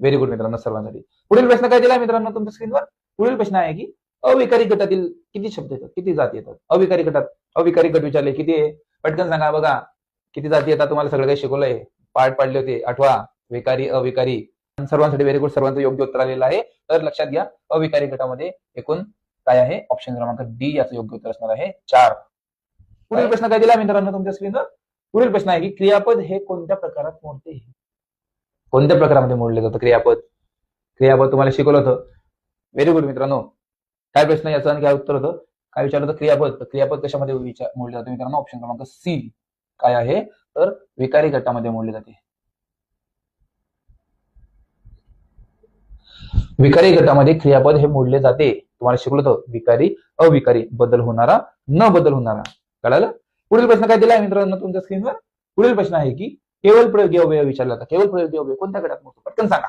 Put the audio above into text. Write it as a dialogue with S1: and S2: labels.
S1: Very good मित्रांनो सर्वांसाठी. पुढील प्रश्न काय दिला मित्रांनो तुमच्या स्क्रीनवर पुढील प्रश्न आहे की अविकारी गटातील किती शब्द येतात? किती जाती येतात? अविकारी गटात अविकारी गट विचारले किती आहे? पटकन सांगा बघा. किती जाती येतात? तुम्हाला सगळं काही शिकवलंय. पाठ पाडले होते. आठवा विकारी अविकारी. सर्वांसाठी व्हेरी गुड सर्वांचं योग्य उत्तर आलेलं आहे. तर लक्षात घ्या अविकारी गटामध्ये एकूण काय आहे? ऑप्शन क्रमांक डी याचं योग्य उत्तर असणार आहे. चार. पुढील प्रश्न काय दिला मित्रांनो तुमच्या स्क्रीनवर पुढील प्रश्न आहे की क्रियापद हे कोणत्या प्रकारात मोडते? कोणत्या प्रकारामध्ये मोडले जातं? क्रियापद. क्रियापद तुम्हाला शिकवलं होतं. व्हेरी गुड मित्रांनो. काय प्रश्न याचं आणि काय उत्तर होतं? काय विचारलं होतं? क्रियापद. क्रियापद कशामध्ये विचार मोडले जाते मित्रांनो? ऑप्शन क्रमांक सी काय आहे? तर विकारी गटामध्ये मोडले जाते. विकारी गटामध्ये क्रियापद हे मोडले जाते. तुम्हाला शिकलो होतं. विकारी अविकारी बदल होणारा न बदल होणारा. कळालं? पुढील प्रश्न काय दिला आहे मित्रांनो तुमच्या स्क्रीनवर पुढील प्रश्न आहे की केवळ प्रयोगी अवयव विचारला होता केवळ प्रयोगी अवयव कोणत्या गटात मोडतो पटकन सांगा.